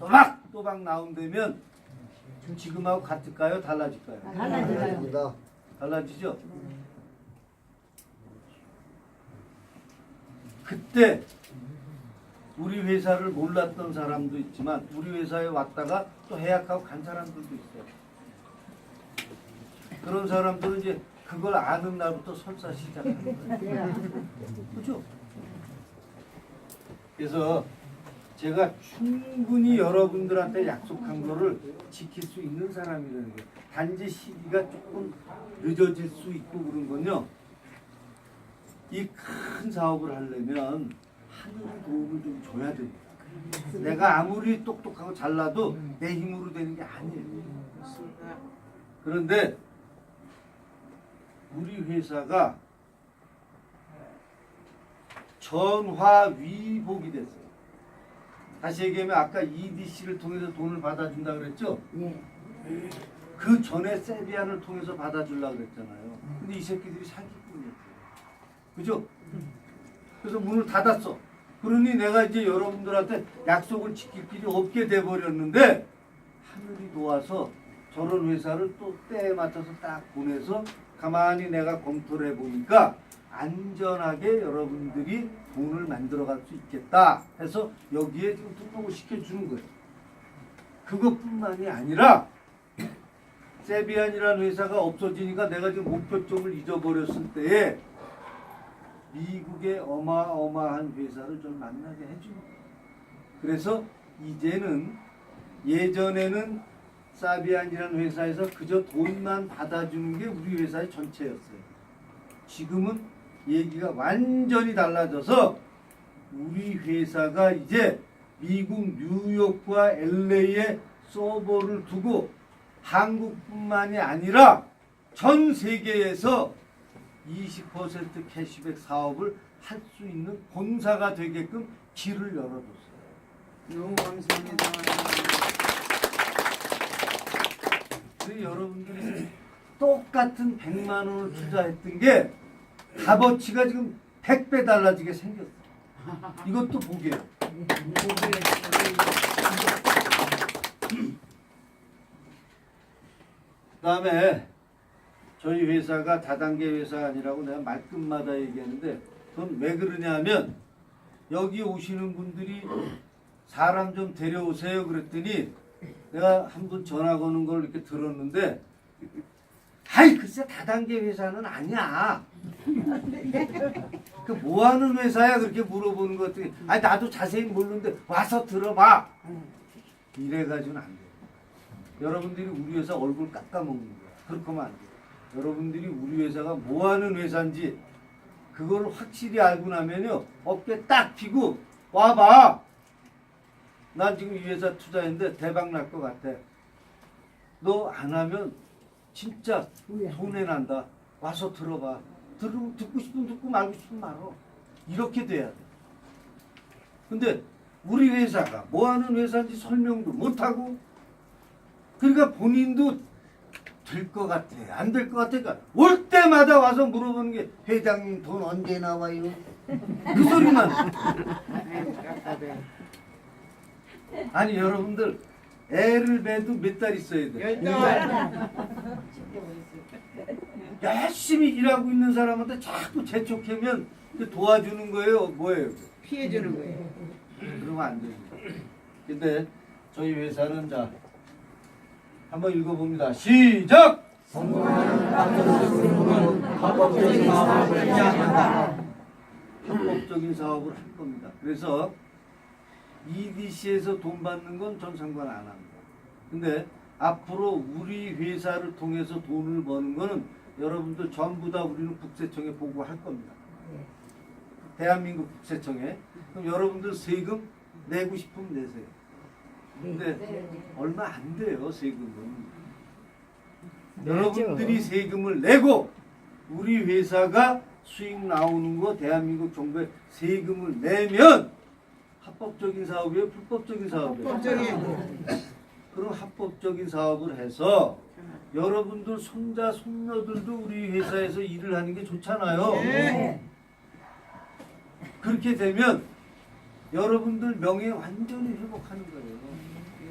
또박또박 나온다면 지금하고 같을까요? 달라질까요? 달라져요. 달라지죠? 그때 우리 회사를 몰랐던 사람도 있지만 우리 회사에 왔다가 또 해약하고 간 사람들도 있어요. 그런 사람들은 이제 그걸 아는 날부터 설사 시작하는 거예요. 그죠? 그래서 제가 충분히 여러분들한테 약속한 거를 지킬 수 있는 사람이라는 게 단지 시기가 조금 늦어질 수 있고 그런 건요. 이 큰 사업을 하려면 하늘의 도움을 좀 줘야 됩니다. 내가 아무리 똑똑하고 잘나도 내 힘으로 되는 게 아니에요. 그런데 우리 회사가 전화위복이 됐어요. 다시 얘기하면 아까 EDC를 통해서 돈을 받아준다 그랬죠? 예. 그 전에 세비안을 통해서 받아주려고 그랬잖아요. 근데 이 새끼들이 사기꾼이었어요. 그죠? 그래서 문을 닫았어. 그러니 내가 이제 여러분들한테 약속을 지킬 길이 없게 돼버렸는데 하늘이 도와서 저런 회사를 또 때에 맞춰서 딱 보내서 가만히 내가 검토를 해보니까 안전하게 여러분들이 돈을 만들어갈 수 있겠다 해서 여기에 지금 등록을 시켜주는 거예요. 그것뿐만이 아니라 세비안이라는 회사가 없어지니까 내가 지금 목표점을 잊어버렸을 때에 미국의 어마어마한 회사를 좀 만나게 해주는 거예요. 그래서 이제는 예전에는 사비안이라는 회사에서 그저 돈만 받아주는 게 우리 회사의 전체였어요. 지금은 얘기가 완전히 달라져서 우리 회사가 이제 미국 뉴욕과 LA에 서버를 두고 한국뿐만이 아니라 전 세계에서 20% 캐시백 사업을 할 수 있는 본사가 되게끔 길을 열어줬어요. 너무 감사합니다. 그 여러분들이 똑같은 100만 원을 투자했던 게 값어치가 지금 100배 달라지게 생겼어. 이것도 보게요. 그다음에 저희 회사가 다단계 회사 아니라고 내가 말끝마다 얘기하는데 그건 왜 그러냐면 여기 오시는 분들이 사람 좀 데려오세요 그랬더니 내가 한 분 전화 거는 걸 이렇게 들었는데 아이 글쎄 다단계 회사는 아니야. 그 뭐하는 회사야? 그렇게 물어보는 것 같더니 아니 나도 자세히 모르는데 와서 들어봐. 이래가지고는 안 돼요 여러분들이 우리 회사 얼굴 깎아먹는 거야. 그렇게 하면 안 돼요 여러분들이 우리 회사가 뭐하는 회사인지 그걸 확실히 알고 나면요 어깨 딱 피고 와봐. 난 지금 이 회사 투자했는데 대박 날 것 같아. 너 안 하면 진짜 돈에 난다. 와서 들어봐. 들, 듣고 싶으면 듣고 말고 싶으면 말어. 이렇게 돼야 돼. 근데 우리 회사가 뭐 하는 회사인지 설명도 못하고 그러니까 본인도 될 것 같아. 안 될 것 같으니까 올 때마다 와서 물어보는 게 회장님 돈 언제 나와요? 그 소리만. 아니 여러분들 애를 배도 몇 달 있어야 돼? 열달. 열심히 일하고 있는 사람한테 자꾸 재촉하면 그 도와주는 거예요? 뭐예요? 피해주는 거예요. 그러면 안 됩니다 근데 저희 회사는 자 한번 읽어봅니다. 시작! 합법적인 사업을 할 겁니다. 그래서 EDC에서 돈 받는 건 전 상관 안 합니다 근데 앞으로 우리 회사를 통해서 돈을 버는 거는 여러분들 전부 다 우리는 국세청에 보고할 겁니다. 대한민국 국세청에. 그럼 여러분들 세금 내고 싶으면 내세요. 근데 얼마 안 돼요, 세금은. 여러분들이 세금을 내고 우리 회사가 수익 나오는 거 대한민국 정부에 세금을 내면 합법적인 사업이에요, 불법적인 사업이에요. 법적인 그런 합법적인 사업을 해서 여러분들 손자 손녀들도 우리 회사에서 일을 하는 게 좋잖아요. 네. 그렇게 되면 여러분들 명예 완전히 회복하는 거예요.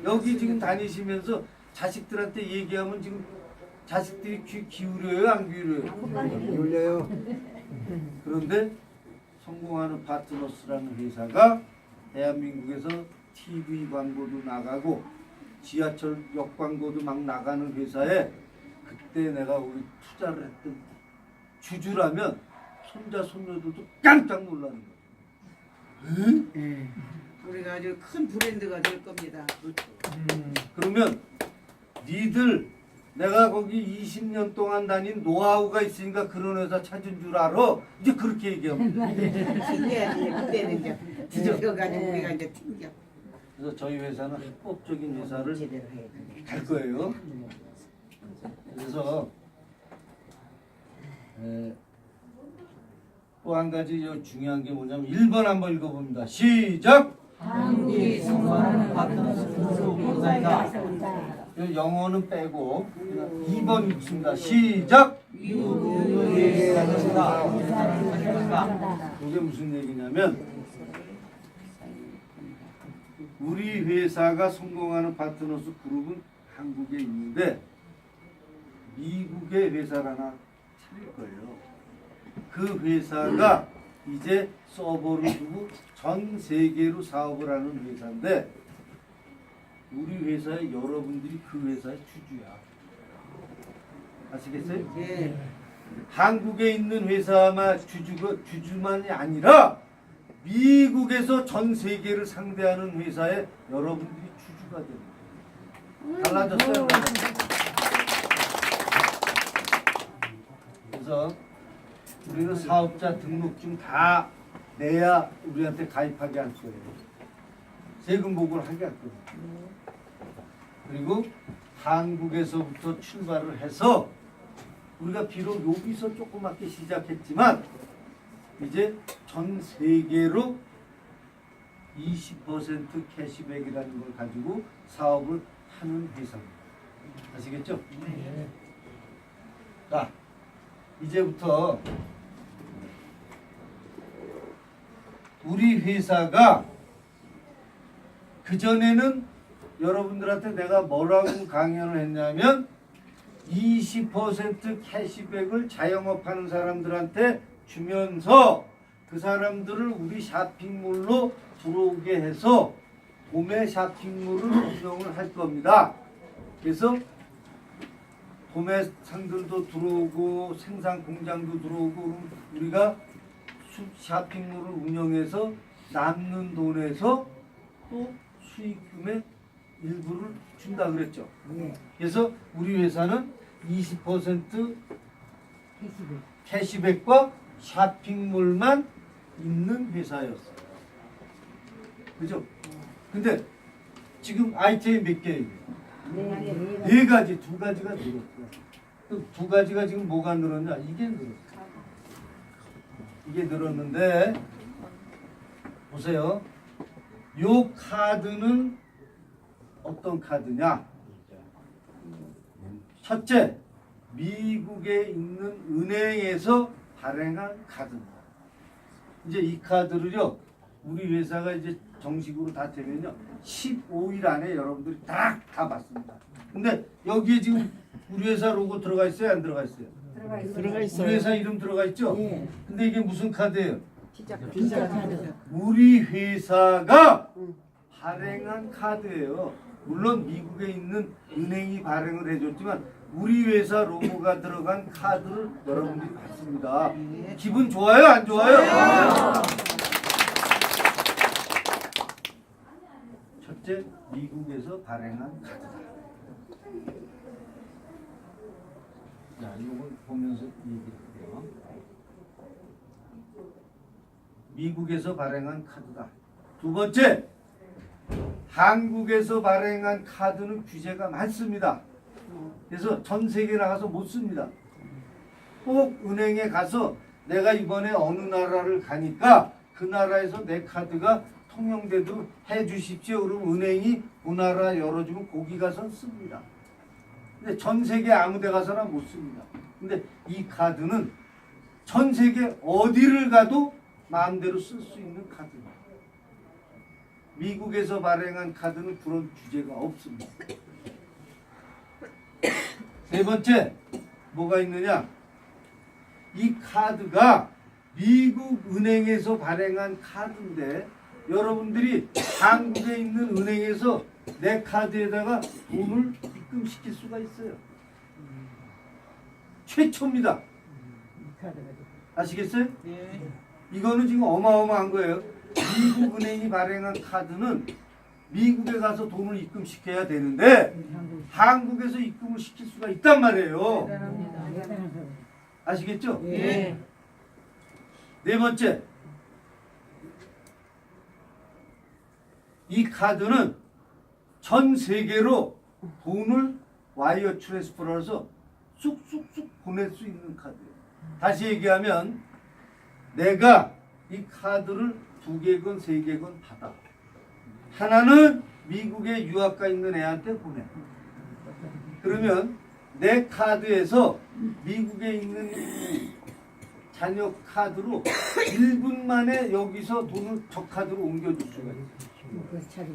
여기 지금 다니시면서 자식들한테 얘기하면 지금 자식들이 귀 기울여요 안 기울여요? 열려요. 그런데 성공하는 파트너스라는 회사가 대한민국에서 TV 광고도 나가고 지하철 역 광고도 막 나가는 회사에 그때 내가 우리 투자를 했던 주주라면 손자 손녀들도 깜짝 놀라는 거예요. 예. 우리가 아주 큰 브랜드가 될 겁니다. 그러면 니들 내가 거기 20년 동안 다닌 노하우가 있으니까 그런 회사 찾은 줄 알아? 이제 그렇게 얘기하면 돼. 튕겨야지 그때는 이제 뒤져가지고 우리가 이제 튕겨. 그래서 저희 회사는 합법적인 회사를 갈 거예요. 그래서 또 한 가지 저 중요한 게 뭐냐면 1번 한번 읽어봅니다. 시작! 한국이 성공하는 파트너스 보상이다. 이 영어는 빼고 2번 읽습니다. 시작! 이게 무슨 얘기냐면 우리 회사가 성공하는 파트너스 그룹은 한국에 있는데 미국의 회사를 하나 차릴 거예요. 그 회사가 이제 서버를 두고 전 세계로 사업을 하는 회사인데 우리 회사의 여러분들이 그 회사의 주주야. 아시겠어요? 예. 한국에 있는 회사만 주주가 주주만이 아니라 미국에서 전 세계를 상대하는 회사에 여러분들이 주주가 됩니다. 달라졌어요. 그래서 우리는 사업자 등록증 다 내야 우리한테 가입하게 할 거예요. 보고를 하게 할 거예요. 그리고 한국에서부터 출발을 해서 우리가 비록 여기서 조그맣게 시작했지만 이제 전 세계로 20% 캐시백이라는 걸 가지고 사업을 하는 회사입니다. 아시겠죠? 자, 이제부터 우리 회사가 그전에는 여러분들한테 내가 뭐라고 강연을 했냐면 20% 캐시백을 자영업하는 사람들한테 주면서 그 사람들을 우리 쇼핑몰로 들어오게 해서 도매 쇼핑몰을 운영을 할 겁니다. 그래서 도매 상들도 들어오고 생산 공장도 들어오고 우리가 수- 쇼핑몰을 운영해서 남는 돈에서 또 수익금의 일부를 준다 그랬죠. 그래서 우리 회사는 20% 캐시백과 쇼핑몰만 있는 회사였어요. 그죠? 근데 지금 아이템이 몇 개예요? 네 가지, 두 가지가 늘었어요. 그두 가지가 지금 뭐가 늘었냐? 이게 늘었어요. 이게 늘었는데 보세요. 요 카드는 어떤 카드냐? 첫째, 미국에 있는 은행에서 발행한 카드입니다. 이제 이 카드를요, 우리 회사가 이제 정식으로 다 되면요, 15일 안에 여러분들이 딱다 받습니다. 근데 여기에 지금 우리 회사 로고 들어가 있어요? 안 들어가 있어요? 들어가 우리 회사 이름 들어가 있죠? 근데 이게 무슨 카드예요? 비자 카드. 우리 회사가 발행한 카드예요. 물론 미국에 있는 은행이 발행을 해줬지만 우리 회사 로고가 들어간 카드를 여러분들이 받습니다. 기분 좋아요? 안 좋아요? 첫째, 미국에서 발행한 카드다. 자, 이걸 보면서 얘기할게요. 미국에서 발행한 카드다. 두 번째, 한국에서 발행한 카드는 규제가 많습니다. 그래서 전 세계 나가서 못 씁니다. 꼭 은행에 가서 내가 이번에 어느 나라를 가니까 그 나라에서 내 카드가 통용되도록 해 주십시오. 그럼 은행이 그 나라 열어주면 거기 가서 씁니다. 근데 전 세계 아무 데 가서나 못 씁니다. 근데 이 카드는 전 세계 어디를 가도 마음대로 쓸 수 있는 카드입니다. 미국에서 발행한 카드는 그런 규제가 없습니다. 네 번째 뭐가 있느냐? 이 카드가 미국 은행에서 발행한 카드인데 여러분들이 한국에 있는 은행에서 내 카드에다가 돈을 입금시킬 수가 있어요. 최초입니다. 아시겠어요? 예. 이거는 지금 어마어마한 거예요. 미국 은행이 발행한 카드는 미국에 가서 돈을 입금시켜야 되는데 한국에서 입금을 시킬 수가 있단 말이에요. 아시겠죠? 예. 네 번째. 이 카드는 전 세계로 돈을 와이어 트랜스퍼라서 쑥쑥쑥 보낼 수 있는 카드예요. 다시 얘기하면 내가 이 카드를 두 개건 세 개건 받아. 하나는 미국에 유학가 있는 애한테 보내. 그러면 내 카드에서 미국에 있는 자녀 카드로 1분 만에 여기서 돈을 저 카드로 옮겨줄 수가 있어요.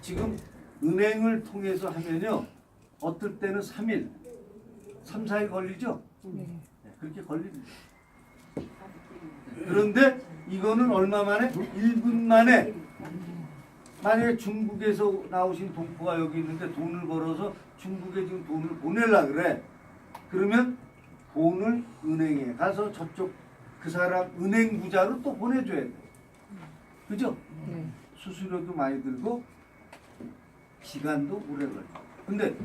지금 은행을 통해서 하면요. 어떨 때는 3일, 3, 4일 걸리죠? 네, 그렇게 걸립니다. 그런데 이거는 얼마 만에? 1분 만에 만약에 중국에서 나오신 동포가 여기 있는데 돈을 벌어서 중국에 지금 돈을 보내려 그래. 그러면 돈을 은행에 가서 저쪽 그 사람 은행 부자로 또 보내줘야 돼. 그죠? 수수료도 많이 들고 시간도 오래 걸려. 근데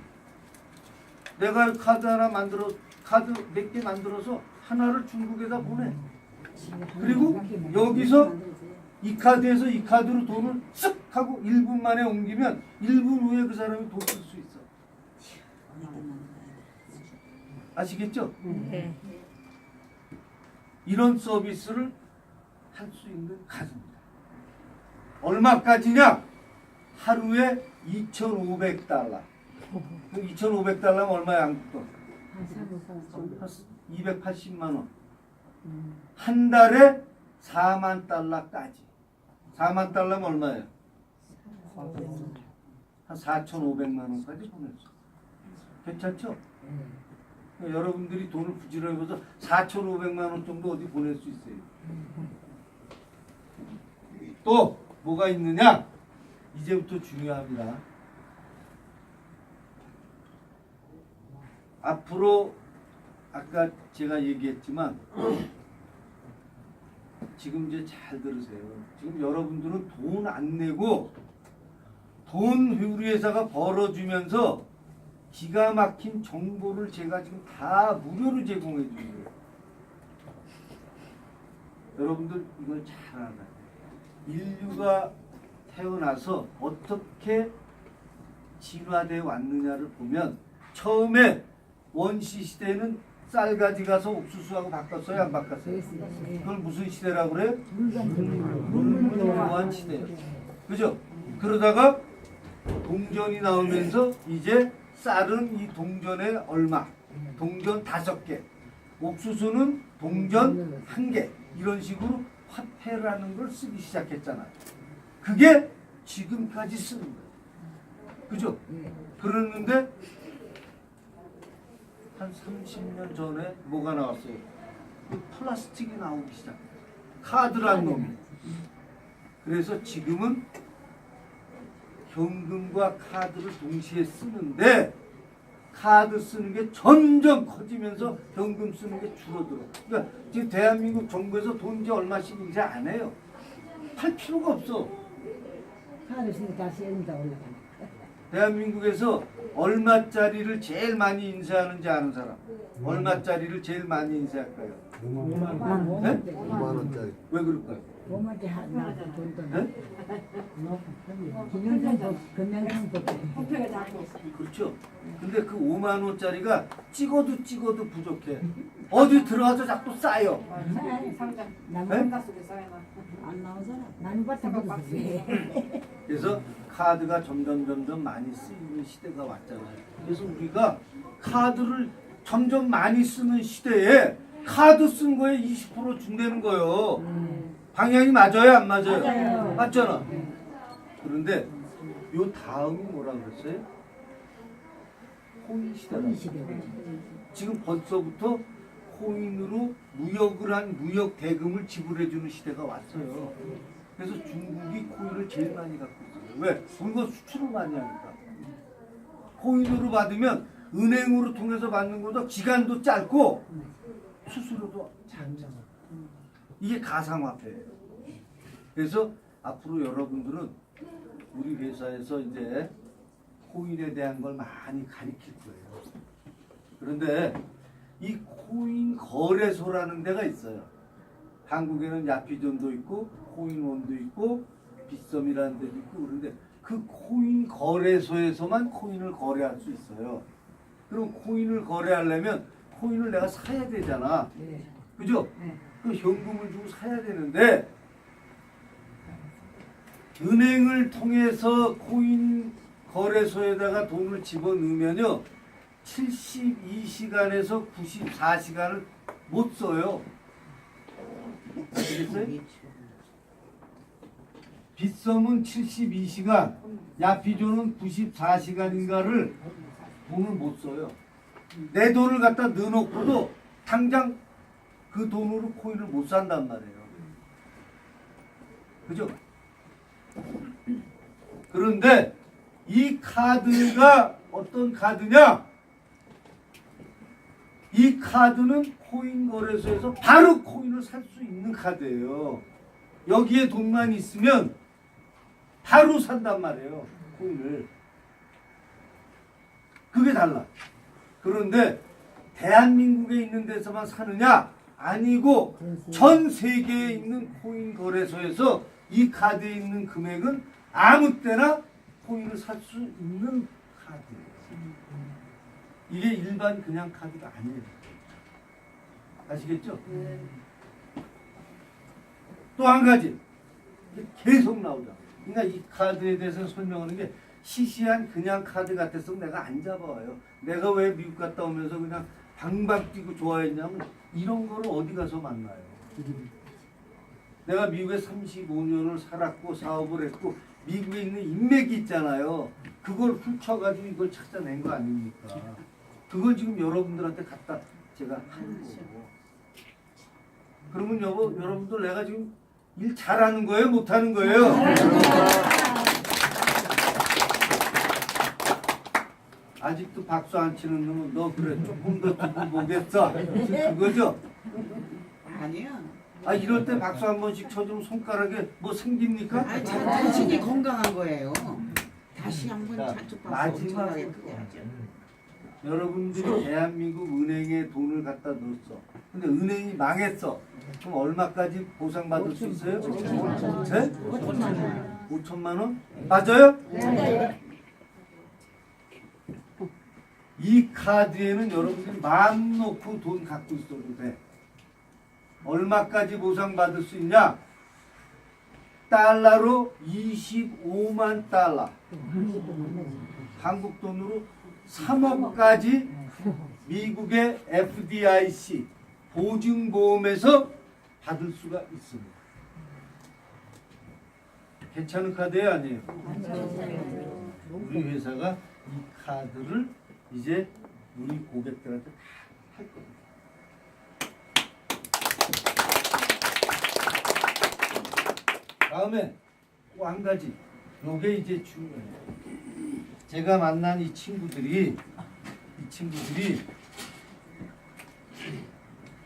내가 카드 하나 만들어 카드 몇 개 만들어서 하나를 중국에다 보내. 그리고 여기서 이 카드에서 이 카드로 돈을 쓱 하고 1분 만에 옮기면 1분 후에 그 사람이 돈 쓸 수 있어. 아시겠죠? 네. 이런 서비스를 할 수 있는 카드입니다. 얼마까지냐? 하루에 2,500달러. 2,500달러면 얼마야 한국 돈? 280만 원. 한 달에 4만 달러까지. 4만 달러면 얼마예요? 한 4,500만 원까지 있어요. 괜찮죠? 그러니까 여러분들이 돈을 부지런히 벌어서 4,500만 원 정도 어디 보낼 수 있어요. 또 뭐가 있느냐? 이제부터 중요합니다. 앞으로 아까 제가 얘기했지만 지금 이제 잘 들으세요. 지금 여러분들은 돈 안 내고 돈 우리 회사가 벌어주면서 기가 막힌 정보를 제가 지금 다 무료로 제공해 거예요. 여러분들 이걸 잘 돼요. 인류가 태어나서 어떻게 진화되어 왔느냐를 보면 처음에 원시 시대는 쌀 가져가서 옥수수하고 바꿨어요 안 바꿨어요? 그걸 무슨 시대라고 그래요? 물무한 시대. 그죠? 그러다가 동전이 나오면서 이제 쌀은 이 동전에 얼마? 동전 다섯 개. 옥수수는 동전 한 개. 이런 식으로 화폐라는 걸 쓰기 시작했잖아요. 그게 지금까지 쓰는 거예요. 그죠? 그랬는데 한 30년 전에 뭐가 나왔어요? 이 플라스틱이 나오기 시작해요. 카드란 놈이. 그래서 지금은 현금과 카드를 동시에 쓰는데 카드 쓰는 게 점점 커지면서 현금 쓰는 게 줄어들어. 그러니까 지금 대한민국 정부에서 돈 이제 얼마씩 인제 안 해요. 할 필요가 없어. 카드 쓰니까 다시 엔다 올라가. 대한민국에서 얼마짜리를 제일 많이 인쇄하는지 아는 사람? 얼마짜리를 제일 많이 인쇄할까요? 5만 네? 5만 원짜리. 왜 그럴까요? 5만 대 하나 돈도 네? 그렇죠. 근데 그 5만 원짜리가 찍어도 찍어도 부족해. 어디 들어가서 자꾸 쌓여. 나는 네? 안 나오잖아. 봤다 모르겠어. 그래서 카드가 점점 점점 많이 쓰이는 시대가 왔잖아요. 그래서 우리가 카드를 점점 많이 쓰는 시대에 카드 쓴 거에 20% 준다는 거예요. 방향이 맞아요, 안 맞아요? 맞아요. 맞잖아. 그런데 요 다음이 뭐라 그랬어요? 코인 시대로. 지금 벌써부터 코인으로 무역을 한 무역 대금을 지불해주는 시대가 왔어요. 그래서 중국이 코인을 제일 많이 갖고 있어요. 왜? 물건 수출을 많이 하니까. 코인으로 받으면 은행으로 통해서 받는 것보다 기간도 짧고 수수료도 작잖아. 이게 가상화폐예요. 그래서 앞으로 여러분들은 우리 회사에서 이제 코인에 대한 걸 많이 가르칠 거예요. 그런데 이 코인 거래소라는 데가 있어요. 한국에는 야피존도 있고 코인원도 있고 빗썸이라는 데도 있고 그런데 그 코인 거래소에서만 코인을 거래할 수 있어요. 그럼 코인을 거래하려면 코인을 내가 사야 되잖아. 그죠? 그 현금을 주고 사야 되는데 은행을 통해서 코인 거래소에다가 돈을 집어넣으면요 72시간에서 94시간을 못 써요. 알겠어요? 빗썸은 72시간, 야피조는 94시간인가를 돈을 못 써요. 내 돈을 갖다 넣어놓고도 당장 그 돈으로 코인을 못 산단 말이에요. 그죠? 그런데 이 카드가 어떤 카드냐? 이 카드는 코인 거래소에서 바로 코인을 살 수 있는 카드예요. 여기에 돈만 있으면 바로 산단 말이에요. 코인을. 그게 달라. 그런데 대한민국에 있는 데서만 사느냐? 아니고 전 세계에 있는 코인 거래소에서 이 카드에 있는 금액은 아무 때나 코인을 살 수 있는 카드예요. 이게 일반 그냥 카드가 아니에요. 아시겠죠? 또 한 가지 계속 나오죠. 그러니까 이 카드에 대해서 설명하는 게 시시한 그냥 카드 같아서 내가 안 잡아와요. 내가 왜 미국 갔다 오면서 그냥 방방 뛰고 좋아했냐면 이런 거를 어디 가서 만나요. 내가 미국에 35년을 살았고 사업을 했고 미국에 있는 인맥이 있잖아요. 그걸 훔쳐가지고 이걸 찾아낸 거 아닙니까? 그걸 지금 여러분들한테 갖다 제가 하는 거고. 그러면 여보, 여러분들 내가 지금 일 잘하는 거예요? 못하는 거예요? 아직도 박수 안 치는 놈은 너 그래 조금 더 두고 보겠어. 그거죠? 아니야. 아 이럴 때 박수 한 번씩 쳐주면 손가락에 뭐 생깁니까? 아, 자, 자신이 건강한 거예요. 다시 한번 자, 자주 봐서 마지막으로 엄청나게 크게 하죠. 여러분들이 대한민국 은행에 돈을 갖다 넣었어. 근데 은행이 망했어. 그럼 얼마까지 보상받을 수 있어요? 네? 5천만 원? 맞아요? 이 카드에는 여러분들이 마음 놓고 돈 갖고 있어도 돼. 얼마까지 보상받을 수 있냐? 달러로 25만 달러. 한국 돈으로 3억까지 미국의 FDIC 보증보험에서 받을 수가 있습니다. 괜찮은 카드예요, 아니에요? 우리 회사가 이 카드를 이제 우리 고객들한테 다 할 겁니다. 다음에 또 한 가지, 요게 이제 중요해요. 제가 만난 이 친구들이 이 친구들이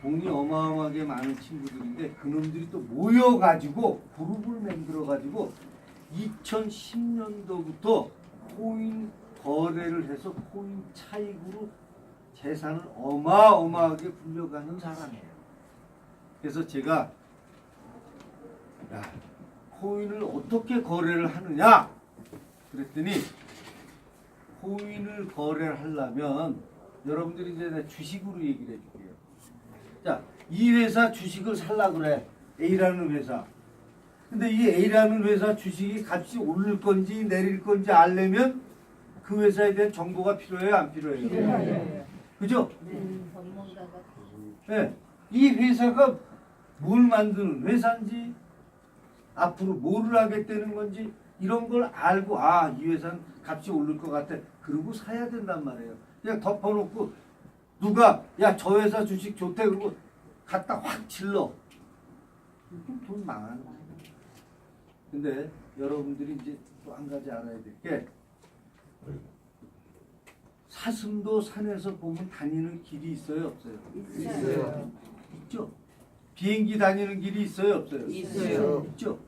돈이 어마어마하게 많은 친구들인데 그놈들이 또 모여가지고 그룹을 만들어가지고 2010년도부터 코인 거래를 해서 코인 차익으로 재산을 어마어마하게 불려가는 사람이에요. 그래서 제가 야 코인을 어떻게 거래를 하느냐 그랬더니 코인을 거래를 하려면 여러분들이 이제 주식으로 얘기를 해줄게요. 자, 이 회사 주식을 살라 그래. A라는 회사. 근데 이 A라는 회사 주식이 값이 오를 건지 내릴 건지 알려면 그 회사에 대한 정보가 필요해요, 안 필요해요? 그죠? 네. 이 회사가 뭘 만드는 회사인지 앞으로 뭐를 하겠다는 건지 이런 걸 알고 아 이 회사는 값이 오를 것 같아 그러고 사야 된단 말이에요 그냥 덮어놓고 누가 야 저 회사 주식 좋대 그러고 갖다 확 질러 돈 망하는 거예요 근데 여러분들이 이제 또 한 가지 알아야 될 게 사슴도 산에서 보면 다니는 길이 있어요 없어요? 있어요. 있죠. 비행기 다니는 길이 있어요 없어요? 있어요. 있죠.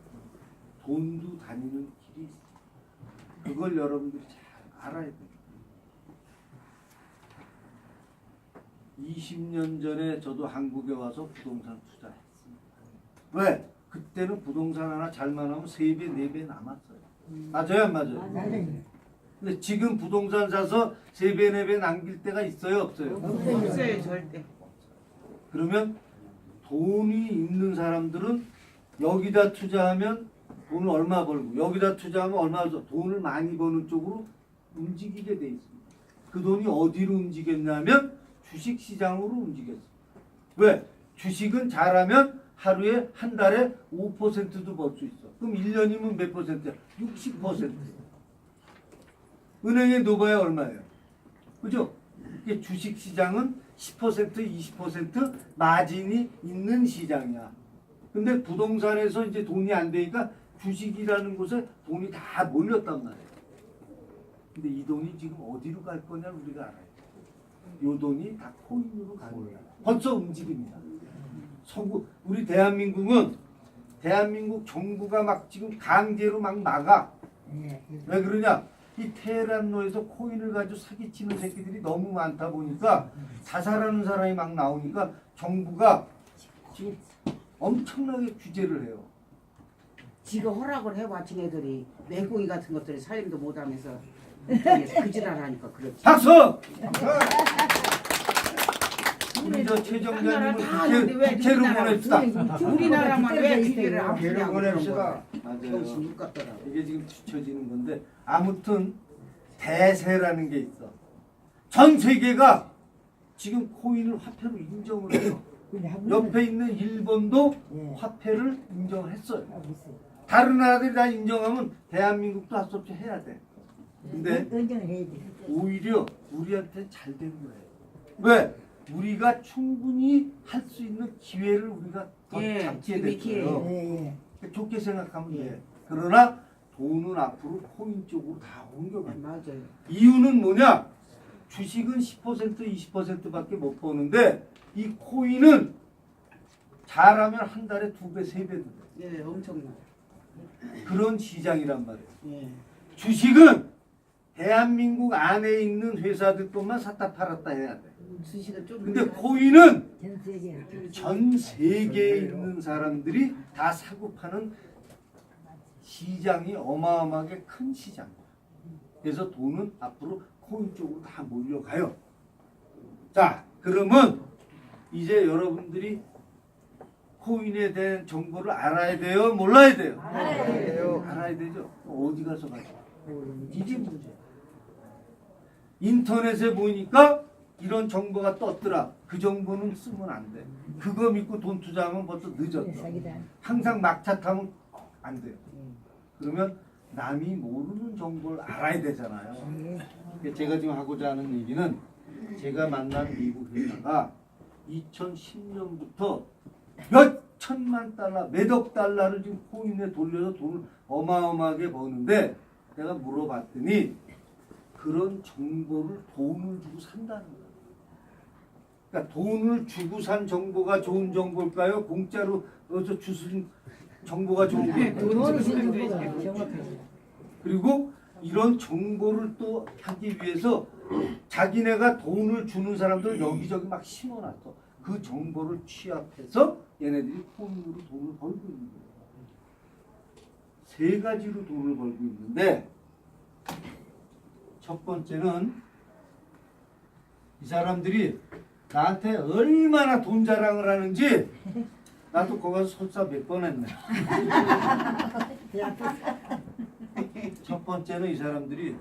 돈도 다니는 길이 있어요. 그걸 여러분들이 잘 알아야 돼요. 20년 전에 저도 한국에 와서 부동산 투자했습니다. 왜? 그때는 부동산 하나 잘만 하면 3배, 4배 남았어요. 맞아요, 안 맞아요? 맞아요. 근데 지금 부동산 사서 3배, 4배 남길 때가 있어요, 없어요? 없어요 절대. 그러면 돈이 있는 사람들은 여기다 투자하면 돈을 얼마 벌고 여기다 투자하면 얼마 벌고 돈을 많이 버는 쪽으로 움직이게 돼 있습니다. 그 돈이 어디로 움직였냐면 주식 시장으로 움직였습니다. 왜? 주식은 잘하면 하루에 한 달에 5%도 벌 수 있어. 그럼 1년이면 몇 퍼센트야? 60%. 은행에 넣어봐야 얼마예요? 그죠? 이게 주식 시장은 10% 20% 마진이 있는 시장이야. 근데 부동산에서 이제 돈이 안 되니까 주식이라는 곳에 돈이 다 몰렸단 말이에요. 근데 이 돈이 지금 어디로 갈 거냐 우리가 알아야 돼. 요 돈이 다 코인으로 가는 거야. 벌써 움직입니다. 서구 우리 대한민국은 대한민국 정부가 막 지금 강제로 막 막아. 예. 왜 그러냐? 이 테헤란로에서 코인을 가지고 사기치는 새끼들이 너무 많다 보니까 자살하는 사람이 막 나오니까 정부가 지금 엄청나게 규제를 해요. 지가 허락을 해와 지네들이 외국인 같은 것들이 살림도 못하면서 그지랄 하니까 그렇지. 박수! 우리 저최 나라 정장님은 다 하는데 왜 국회, 국회로 보냅시다. 우리나라만 왜 규제를 안 국회로 하냐고 보냅시다. 맞아요. 못. 이게 지금 뒤처지는 건데 아무튼 대세라는 게 있어. 전 세계가 지금 코인을 화폐로 인정을 해요. 옆에 있는 일본도 예. 화폐를 인정을 했어요. 다른 나라들이 다 인정하면 대한민국도 할 수 없이 해야 돼. 근데 인정을 해야 돼. 오히려 우리한테 잘 된 거예요. 왜? 우리가 충분히 할 수 있는 기회를 우리가 더 예, 잡게 됐어요. 예, 예. 좋게 생각하면 돼. 그러나 돈은 앞으로 코인 쪽으로 다 옮겨가. 맞아요. 이유는 뭐냐? 주식은 10% 20%밖에 못 버는데 이 코인은 잘하면 한 달에 두 배, 세 배. 돼. 예, 엄청나. 그런 시장이란 말이에요. 예. 주식은 대한민국 안에 있는 회사들뿐만 샀다 팔았다 해야 돼. 좀. 근데 코인은 전 세계. 전 세계에 있는 사람들이 다 사고 파는 시장이 어마어마하게 큰 시장이야. 그래서 돈은 앞으로 코인 쪽으로 다 몰려가요. 자, 그러면 이제 여러분들이 코인에 대한 정보를 알아야 돼요, 몰라야 돼요? 알아야 돼요. 알아야 되죠. 어디 가서 가죠? 이게 문제야. 인터넷에 보니까 이런 정보가 떴더라. 그 정보는 쓰면 안 돼. 그거 믿고 돈 투자하면 벌써 늦었어. 사기다. 항상 막차 타면 안 돼요. 그러면 남이 모르는 정보를 알아야 되잖아요. 예. 그러니까 제가 지금 하고자 하는 얘기는 제가 만난 미국 회사가 2010년부터 몇 천만 달러, 몇억 달러를 지금 코인에 돌려서 돈을 어마어마하게 버는데 내가 물어봤더니 그런 정보를 돈을 주고 산다는 거예요. 그러니까 돈을 주고 산 정보가 좋은 정보일까요? 공짜로 어서 주신 정보가 좋은 정확하지. 그리고 이런 정보를 또 하기 위해서 자기네가 돈을 주는 사람들 여기저기 막 심어놨어. 그 정보를 취합해서 얘네들이 코인으로 돈을 벌고 있는 거예요. 세 가지로 돈을 벌고 있는데 첫 번째는 이 사람들이 나한테 얼마나 돈 자랑을 하는지 나도 거기 가서 설사 몇 번 했네. 첫 번째는 이 사람들이